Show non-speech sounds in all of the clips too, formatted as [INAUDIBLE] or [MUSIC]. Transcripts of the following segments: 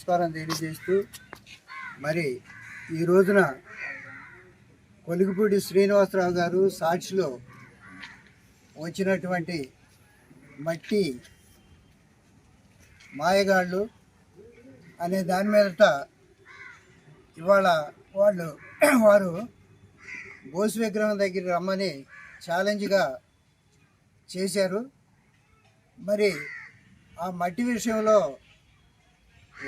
నమస్కారం తెలియజేస్తూ మరి ఈ రోజున కొలిగిపూడి శ్రీనివాసరావు గారు సాక్షిలో వచ్చినటువంటి మట్టి మాయగాళ్ళు అనే దాని మీదట ఇవాళ వాళ్ళు [CLEARS THROAT] వారు బోసు విగ్రహం దగ్గర రమ్మని ఛాలెంజ్గా చేశారు. మరి ఆ మట్టి విషయంలో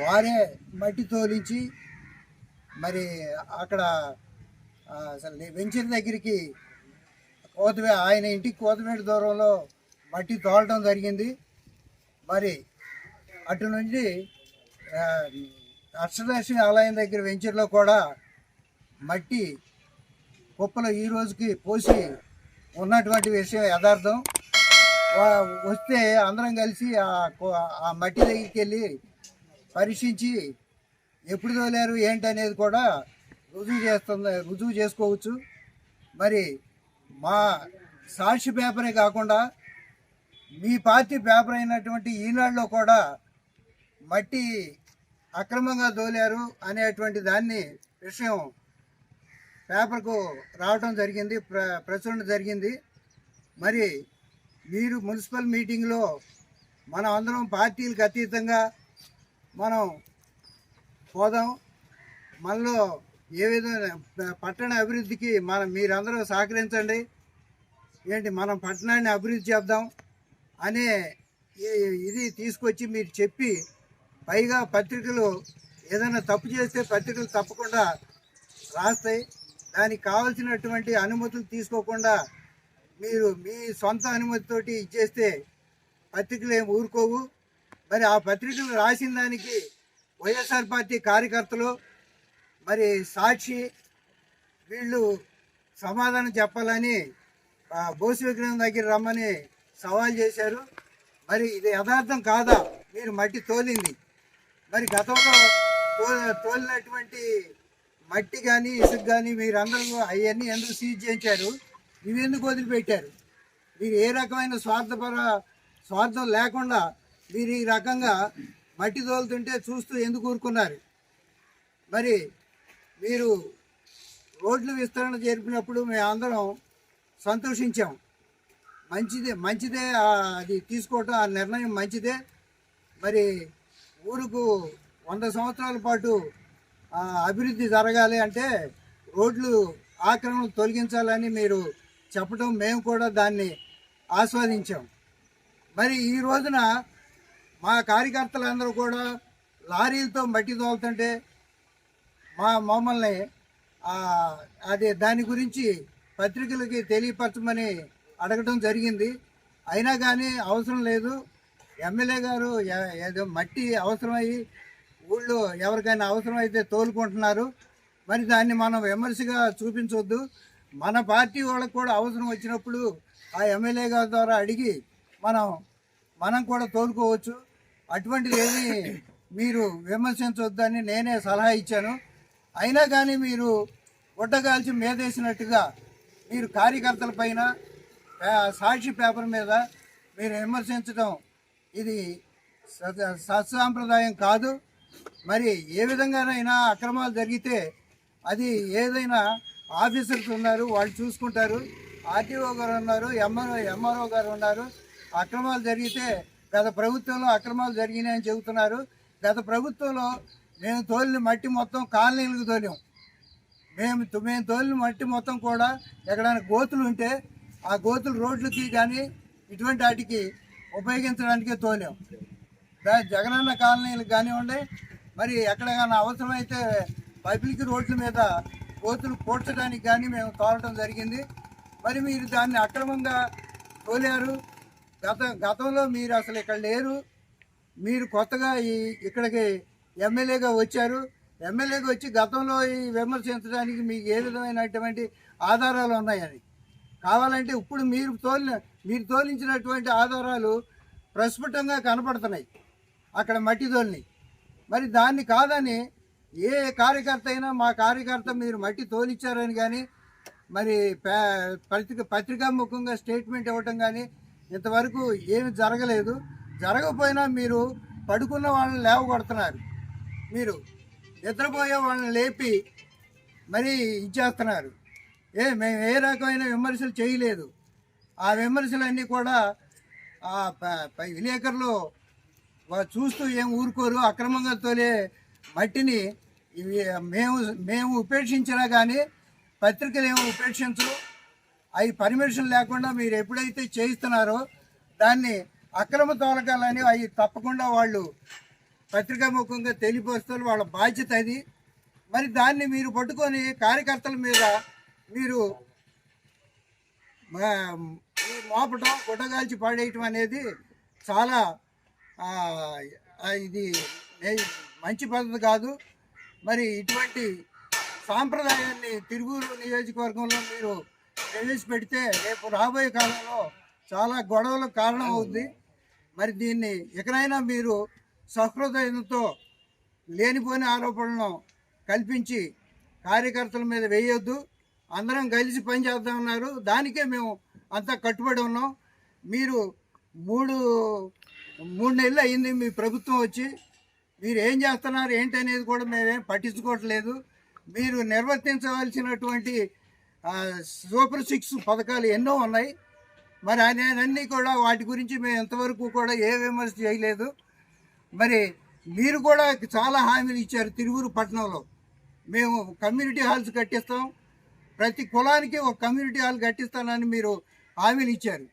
వారే మట్టి తోలించి మరి అక్కడ అసలు వెంచర్ దగ్గరికి కోతవే ఆయన ఇంటికి కోతమేటి దూరంలో మట్టి తోలటం జరిగింది. మరి అటు నుండి అష్టలక్ష్మి ఆలయం దగ్గర వెంచర్లో కూడా మట్టి కుప్పలు ఈ రోజుకి పోసి ఉన్నటువంటి విషయం యథార్థం. వస్తే అందరం కలిసి ఆ మట్టి దగ్గరికి వెళ్ళి పరీక్షించి ఎప్పుడు తోలారు ఏంటి అనేది కూడా రుజువు చేస్తుంది రుజువు చేసుకోవచ్చు. మరి మా సాక్షి పేపరే కాకుండా మీ పార్టీ పేపర్ అయినటువంటి ఈనాడులో కూడా మట్టి అక్రమంగా దోలారు అనేటువంటి దాన్ని విషయం పేపర్కు రావటం జరిగింది ప్ర ప్రచురణ జరిగింది. మరి మీరు మున్సిపల్ మీటింగ్లో మనం అందరం పార్టీలకు అతీతంగా మనం పోదాం. మనలో ఏ విధమైన పట్టణ అభివృద్ధికి మనం మీరందరూ సహకరించండి. ఏంటి మనం పట్టణాన్ని అభివృద్ధి చేద్దాం అనే ఈ- ఇది తీసుకొచ్చి మీరు చెప్పి పైగా పత్రికలు ఏదైనా తప్పు చేస్తే పత్రికలు తప్పకుండా రాస్తాయి. దానికి కావలసినటువంటి అనుమతులు తీసుకోకుండా మీరు మీ సొంత అనుమతితోటి ఇచ్చేస్తే పత్రికలు ఏమి ఊరుకోవు. మరి ఆ పత్రికలు రాసిన దానికి వైఎస్ఆర్ పార్టీ కార్యకర్తలు మరి సాక్షి వీళ్ళు సమాధానం చెప్పాలని ఆ, బోసు విగ్రహం దగ్గర రమ్మని సవాల్ చేశారు. మరి ఇది యథార్థం కాదా? మీరు మట్టి తోలింది. మరి గతంలో తో తోలినటువంటి మట్టి కానీ ఇసుక కానీ మీరందరూ అవన్నీ ఎందుకు సీజ్ చేయించారు? ఇవి ఎందుకు వదిలిపెట్టారు? మీరు ఏ రకమైన స్వార్థపర స్వార్థం లేకుండా మీరు ఈ రకంగా మట్టి తోలుతుంటే చూస్తూ ఎందుకు ఊరుకున్నారు? మరి మీరు రోడ్లు విస్తరణ జరిపినప్పుడు మేము అందరం సంతోషించాం. మంచిదే మంచిదే అది తీసుకోవటం ఆ నిర్ణయం మంచిదే. మరి ఊరుకు వంద సంవత్సరాల పాటు అభివృద్ధి జరగాలి అంటే రోడ్లు ఆక్రమణ తొలగించాలని మీరు చెప్పడం మేము కూడా దాన్ని ఆస్వాదించాం. మరి ఈ రోజున మా కార్యకర్తలందరూ కూడా లారీలతో మట్టి తోలుతుంటే మా మమ్మల్ని అది దాని గురించి పత్రికలకి తెలియపరచమని అడగటం జరిగింది. అయినా కానీ అవసరం లేదు. ఎమ్మెల్యే గారు ఏదో మట్టి అవసరమయ్యి ఊళ్ళో ఎవరికైనా అవసరమైతే తోలుకుంటున్నారు. మరి దాన్ని మనం విమర్శగా చూపించవద్దు మన పార్టీ వాళ్ళకి కూడా అవసరం వచ్చినప్పుడు ఆ ఎమ్మెల్యే గారి ద్వారా అడిగి మనం మనం కూడా తోలుకోవచ్చు. అటువంటిది ఏమీ మీరు విమర్శించవద్దని నేనే సలహా ఇచ్చాను. అయినా కానీ మీరు గుడ్డగాల్చి మేదేసినట్టుగా మీరు కార్యకర్తల పైన సాక్షి పేపర్ మీద మీరు విమర్శించడం ఇది స- సత్సాంప్రదాయం కాదు. మరి ఏ విధంగానైనా అక్రమాలు జరిగితే అది ఏదైనా ఆఫీసర్స్ ఉన్నారు వాళ్ళు చూసుకుంటారు. ఆర్టీఓ గారు ఉన్నారు ఎంఆర్ఓ ఎంఆర్ఓ గారు ఉన్నారు. అక్రమాలు జరిగితే గత ప్రభుత్వంలో అక్రమాలు జరిగినాయని చెబుతున్నారు. గత ప్రభుత్వంలో మేము తోలిన మట్టి మొత్తం కాలనీలకు తోలాం మేము మేము తోలిన మట్టి మొత్తం కూడా ఎక్కడైనా గోతులు ఉంటే ఆ గోతులు రోడ్లకి కానీ ఇటువంటి వాటికి ఉపయోగించడానికే తోలాం దా- జగనన్న కాలనీలకు కానివ్వండి మరి ఎక్కడైనా అవసరమైతే పబ్లిక్ రోడ్ల మీద గోతులు పూడ్చడానికి కానీ మేము తోలటం జరిగింది. మరి మీరు దాన్ని అక్రమంగా తోలారు. గత గతంలో మీరు అసలు ఇక్కడ లేరు. మీరు కొత్తగా ఈ ఇక్కడికి ఎమ్మెల్యేగా వచ్చారు. ఎమ్మెల్యేగా వచ్చి గతంలో ఈ విమర్శించడానికి మీకు ఏ విధమైనటువంటి ఆధారాలు ఉన్నాయని కావాలంటే ఇప్పుడు మీరు తోలిన మీరు తోలించినటువంటి ఆధారాలు ప్రస్ఫుటంగా కనపడుతున్నాయి. అక్కడ మట్టి తోలిని. మరి దాన్ని కాదని ఏ కార్యకర్త అయినా మా కార్యకర్త మీరు మట్టి తోలిచ్చారని కానీ మరి పే- పత్రిక పత్రికాముఖంగా స్టేట్మెంట్ ఇవ్వటం కానీ ఇంతవరకు ఏమి జరగలేదు. జరగకపోయినా మీరు పడుకున్న వాళ్ళని లేవగొడుతున్నారు. మీరు నిద్రపోయే వాళ్ళని లేపి మరి ఇచ్చేస్తున్నారు. ఏ మేము ఏ రకమైన విమర్శలు చేయలేదు. ఆ విమర్శలన్నీ కూడా పై విలేకరులు చూస్తూ ఏం ఊరుకోరు. అక్రమంగా తోలే మట్టిని మేము మేము ఉపేక్షించినా కానీ పత్రికలు ఏమో ఉపేక్షించరు. అవి పర్మిషన్ లేకుండా మీరు ఎప్పుడైతే చేయిస్తున్నారో దాన్ని అక్రమ తోలకాలని అవి తప్పకుండా వాళ్ళు పత్రికాముఖంగా తెలియపరుస్తారు వాళ్ళ బాధ్యత అది. మరి దాన్ని మీరు పట్టుకొని కార్యకర్తల మీద మీరు మోపటం గుట్టగాల్చి పడేయటం అనేది చాలా ఇది మంచి పద్ధతి కాదు. మరి ఇటువంటి సాంప్రదాయాన్ని తిరువూరు నియోజకవర్గంలో మీరు ప్రవేశపెడితే రేపు రాబోయే కాలంలో చాలా గొడవలకు కారణం అవుద్ది మరి దీన్ని ఎక్కడైనా మీరు సహృదయంతో లేనిపోని ఆరోపణలను కల్పించి కార్యకర్తల మీద వేయొద్దు. అందరం కలిసి పనిచేద్దామన్నారు దానికే మేము అంతా కట్టుబడి ఉన్నాం. మీరు మూడు మూడు నెలలు అయింది మీ ప్రభుత్వం వచ్చి. మీరు ఏం చేస్తున్నారు ఏంటి అనేది కూడా మేమేం పట్టించుకోవట్లేదు. మీరు నిర్వర్తించవలసినటువంటి సూపర్ సిక్స్ పథకాలు ఎన్నో ఉన్నాయి. మరి ఆయనన్నీ కూడా వాటి గురించి మేము ఇంతవరకు కూడా ఏ విమర్శ చేయలేదు. మరి మీరు కూడా చాలా హామీలు ఇచ్చారు తిరువురు పట్టణంలో. మేము కమ్యూనిటీ హాల్స్ కట్టిస్తాం. ప్రతి కులానికి ఒక కమ్యూనిటీ హాల్ కట్టిస్తానని మీరు హామీలు ఇచ్చారు.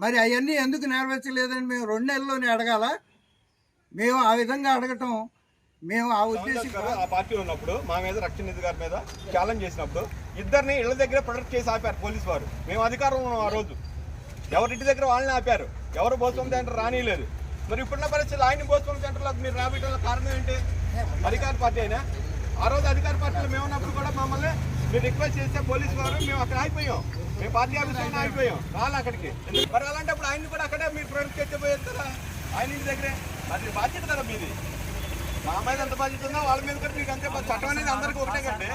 మరి అవన్నీ ఎందుకు నెరవేర్చలేదని మేము రెండు నెలల్లోనే అడగాల. మేము ఆ విధంగా అడగటం మేము ఆ ఉద్దేశం ఆ పార్టీలో ఉన్నప్పుడు మా మీద రక్షణ నిధి గారి మీద ఛాలెంజ్ చేసినప్పుడు ఇద్దరిని ఇళ్ళ దగ్గర ప్రొటెక్ట్ చేసి ఆపారు పోలీసు వారు. మేము అధికారంలో ఉన్నాం ఆ రోజు. ఎవరింటి దగ్గర వాళ్ళని ఆపారు. ఎవరు భోజనం సెంటర్ రానియలేదు. మరి ఇప్పుడున్న పరిస్థితులు ఆయన భోజనం సెంటర్లకు మీరు రాబట్టడం కారణం ఏంటి? అధికార పార్టీ అయినా? ఆ రోజు అధికార పార్టీలో మేము ఉన్నప్పుడు కూడా మమ్మల్ని మీరు రిక్వెస్ట్ చేస్తే పోలీసు వారు మేము అక్కడ ఆగిపోయాం. మేము పార్టీ ఆఫీస్లో ఆగిపోయాం. రాలే అక్కడికి? మరి అలాంటప్పుడు ఆయన్ని కూడా అక్కడే మీరు ప్రొటెక్ట్ చేస్తే పోయేస్తారా? ఆయన ఇంటి దగ్గరే. అది బాధ్యత కదా మీది. మా మీద ఎంత బాధ్యత ఉందో వాళ్ళ మీద కూడా మీకు అంతే. చట్టం అనేది అందరికీ ఒకటే కండి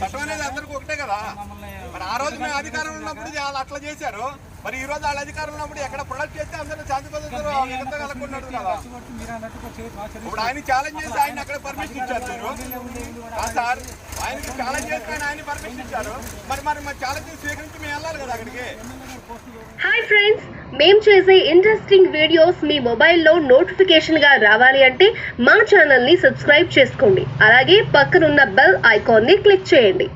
చట్టం అనేది అందరికీ ఒకటే కదా. మరి ఆ రోజు మేము అధికారంలో ఉన్నప్పుడు వాళ్ళు అట్లా చేశారు. మరి ఈ రోజు వాళ్ళ అధికారంలో ఉన్నప్పుడు ఎక్కడ ప్రొడక్ట్ చేస్తే అందరూ శాంతి భద్రతలు ఎంత కలగకున్నాడు కదా. ఇప్పుడు ఆయన ఛాలెంజ్ చేసి ఆయన అక్కడ పర్మిషన్ ఇచ్చారు మీరు సార్. ఆయనకి ఛాలెంజ్ చేసి ఆయన ఆయన పర్మిషన్ ఇచ్చారు. మరి మరి మరి ఛాలెంజ్ స్వీకరించి మేము వెళ్ళాలి కదా అక్కడికి? హాయ్ ఫ్రెండ్స్ మేం చేసే ఇంట్రెస్టింగ్ వీడియోస్ మీ మొబైల్లో నోటిఫికేషన్గా రావాలి అంటే మా ఛానల్ని సబ్స్క్రైబ్ చేసుకోండి. అలాగే పక్కనున్న బెల్ ఐకాన్ని క్లిక్ చేయండి.